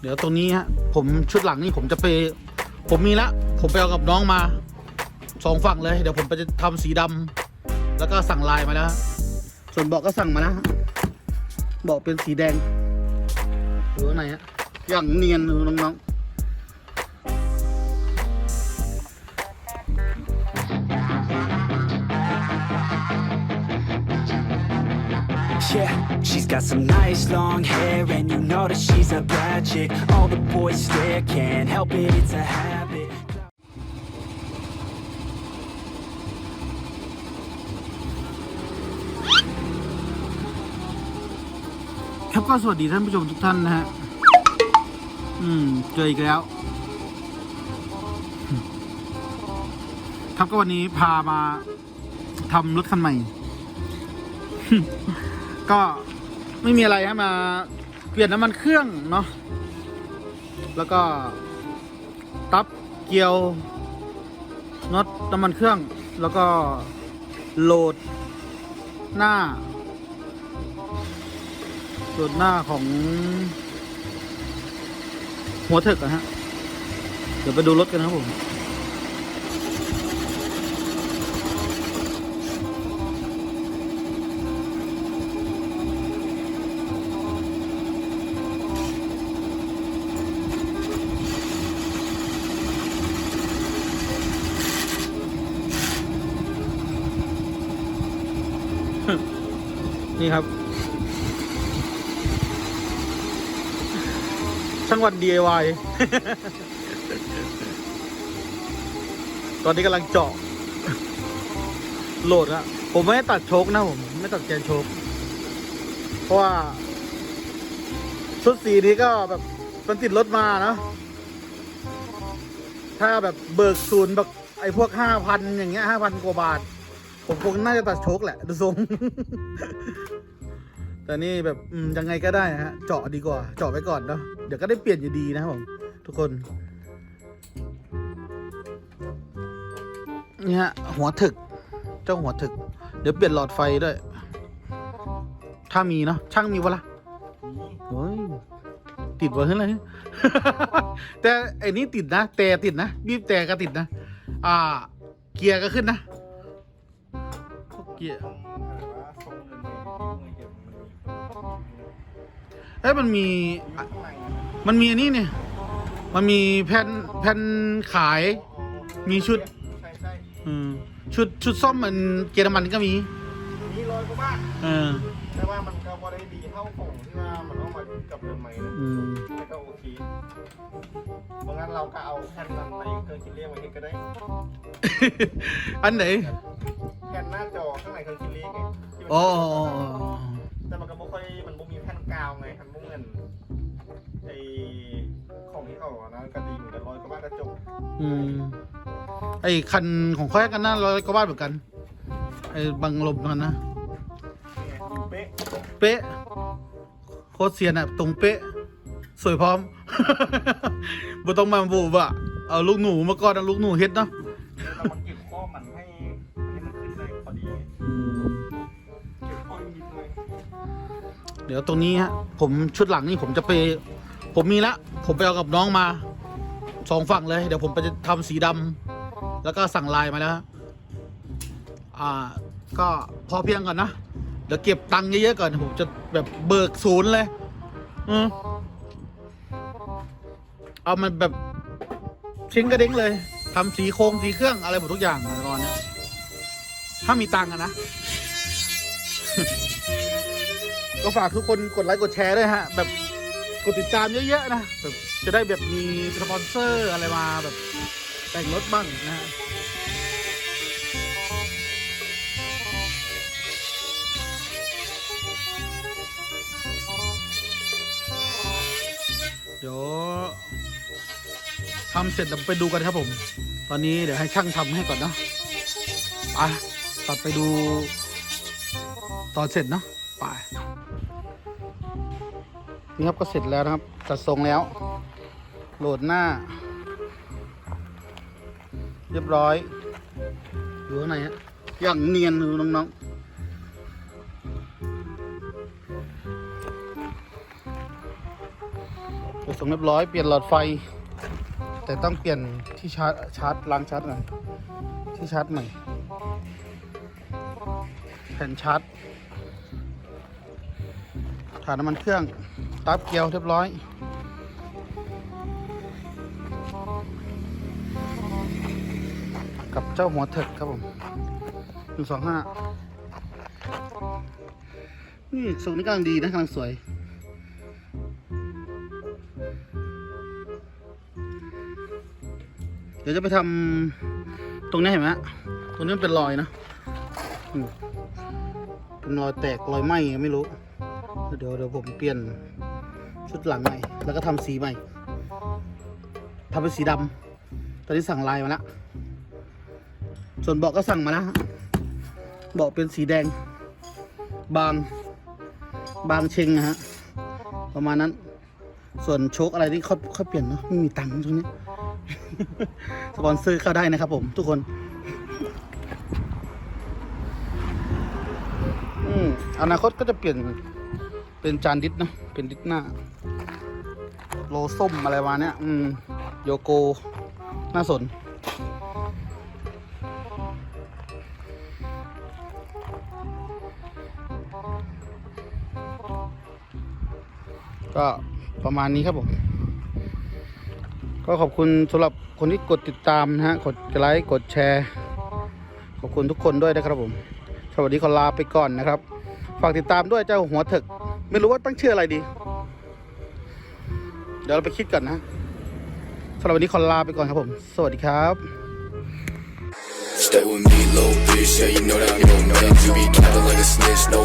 เดี๋ยวตรงนี้ฮะผมชุดหลังนี่ผมจะไป ผมมีละผมไปเอากับน้องมาสองฝั่งเลยเดี๋ยวผมไปจะทำสีดำแล้วก็สั่งลายมาแล้วส่วนเบาะก็สั่งมาแล้วฮะเบาะเป็นสีแดงดูข้างในฮะอย่างเนียนดูน้อง Yeah, she's got some nice long hair, and you know that she's a bad chick. All the boys stare, can't help it, it's a habit. ครับก็สวัสดีท่านผู้ชมทุกท่านนะฮะ อืม เจออีกแล้ว ครับก็วันนี้พามาทำรถคันใหม่ ก็ไม่มีอะไรฮะมาเปลี่ยนน้ำมันเครื่องเนาะแล้วก็ตับเกียวน็อตน้ำมันเครื่อง แล้วก็โหลดหน้าโหลดหน้าของหัวเถิกอะฮะ เดี๋ยวไปดูรถกันนะครับผม นี่ครับ ช่างวัน DIY ตอนนี้กำลังเจาะ โหลดอะผมไม่ตัดโชคนะผม ไม่ตัดแกนโชคเพราะว่า ชุดสีนี้ก็แบบมันติดรถมาเนะ ถ้าแบบเบิกศูนย์แบบไอ้พวกห้าพันอย่างเงี้ยห้าพันกว่าบาท ผมคงน่าจะตัดโชคแหละดูทรง แต่นี่แบบยังไงก็ได้ฮะ เจาะดีกว่า เจาะไปก่อนเนาะ เดี๋ยวก็ได้เปลี่ยนอยู่ดีนะครับผมทุกคน นี่ฮะ หัวถึก เจ้าหัวถึก เดี๋ยวเปลี่ยนหลอดไฟด้วย ถ้ามีเนาะ ช่างมีวะละ่ะโอ้ยติดวะเฮ้ยอะไรแต่ไอ้นี้ติดนะ แต่ติดนะ บีบแต่ก็ติดนะ อ่า เกียร์ก็ขึ้นนะ กียร์เอ้ยมันมี มันมีอันนี้เนี่ย มันมีแผ่นแผ่นขาย มีชุดใช่ใช่อืมชุดชุดซ่อมมันเยอรมันก็มี มีรอยก็บ้างเออแต่ว่ามันก็บ่ได้ดีเท่าของที่ว่ามันเอามากับเดิมใหม่นะอืมแต่ก็โอเคเพราะงั้นเราก็เอาแผ่นนั้นในเครื่องคิดเลขไว้นี่ก็ได้ อันไหนแผ่ นหน้าจอข้างในเครื่องคิดเลขไงที่มันอ๋อแต่มันก็บ่ค่อยมันบ่มีแผ่นกาวไงมันบ่เหมือนไอ้ของที่เขาอะนะก็ดีเหมือนกันร้อยก็บ้างกระจกอืมไอ้คันของค่อยกันน่าร้อยกว่าบาทเหมือนกันไอ้บังลมนั่นนะนี่ไงเป๊ะเป๊ะโคตรเซียนอะตรงเป๊ะ สวยพร้อม บ่ต้องมาบูบอะเอาลูกหนูมาก่อนเอาลูกหนูเฮ็ดเนาะ เรามาเก็ เดี๋ยวตรงนี้ฮะผมชุดหลังนี่ผมจะไป ผมมีละผมไปเอากับน้องมาสองฝั่งเลยเดี๋ยวผมไปจะทำสีดำแล้วก็สั่งลายมาแล้วอ่า ก็พอเพียงก่อนนะเดี๋ยวเก็บตังค์เยอะๆก่อนผมจะแบบเบิกศูนย์เลยอืมเอามันแบบชิ้นกระเด้งเลยทำสีโครงสีเครื่องอะไรหมดทุกอย่างตอนนี้ถ้ามีตังค์นะ ก็ฝากทุกคนกดไลค์กดแชร์ด้วยฮะ แบบกดติดตามเยอะๆนะแบบจะได้แบบมีสปอนเซอร์อะไรมาแบบแต่งรถบ้างนะฮะเดี๋ยวทำเสร็จเดี๋ยวไปดูกันครับผม ตอนนี้เดี๋ยวให้ช่างทำให้ก่อนเนาะไปตัดไปดูตอนเสร็จเนาะไป นี่ครับก็เสร็จแล้วนะครับ จัดทรงแล้ว โหลดหน้า เรียบร้อย อยู่ข้างในฮะอย่างเนียนดูน้องๆโอเคไปส่งเรียบร้อยเปลี่ยนหลอดไฟ แต่ต้องเปลี่ยนที่ชาร์จชาร์จล้างชาร์จหน่อยที่ชาร์จใหม่แผ่นชาร์จถ่านน้ำมันเครื่อง ตับเกลียวเรียบร้อย กับเจ้าหัวเถิกครับผมหนึ่งสองห้านี่สูงนี่กำลังดีนะกำลังสวยเดี๋ยวจะไปทำตรงนี้เห็นไหมตรงนี้มันเป็นรอยนะเป็นรอยแตกรอยไหมไม่รู้ เดี๋ยวเดี๋ยวผมเปลี่ยน ชุดหลังใหม่ แล้วก็ทำสีใหม่ทำเป็นสีดำตอนนี้สั่งลายมาแล้วส่วนเบาะก็สั่งมาแล้วฮะเบาะเป็นสีแดง บาง บางเชงนะฮะ ประมาณนั้น ส่วนโชคอะไรที่เขาเขาเปลี่ยนเนาะไม่มีตังค์ตรงนี้ สปอนเซอร์เข้าได้นะครับผมทุกคน อืมอนาคตก็จะเปลี่ยน เป็นจานดิสนะ เป็นดิสหน้า โลส้มอะไรมาเนี้ยอืม โยโก น่าสน ก็ประมาณนี้ครับผม ก็ขอบคุณสำหรับคนที่กดติดตามนะฮะ กดไลค์ กดแชร์ ขอบคุณทุกคนด้วยนะครับผม สวัสดีขอลาไปก่อนนะครับ ฝากติดตามด้วยเจ้าหัวเถึก ไม่รู้ว่าตั้งชื่ออะไรดี เดี๋ยวเราไปคิดก่อนนะสำหรับวันนี้ขอลาไปก่อนครับผม สวัสดีครับ Stay with me, little bitch. Yeah, you know that I'm your man. You be capping like a snitch. No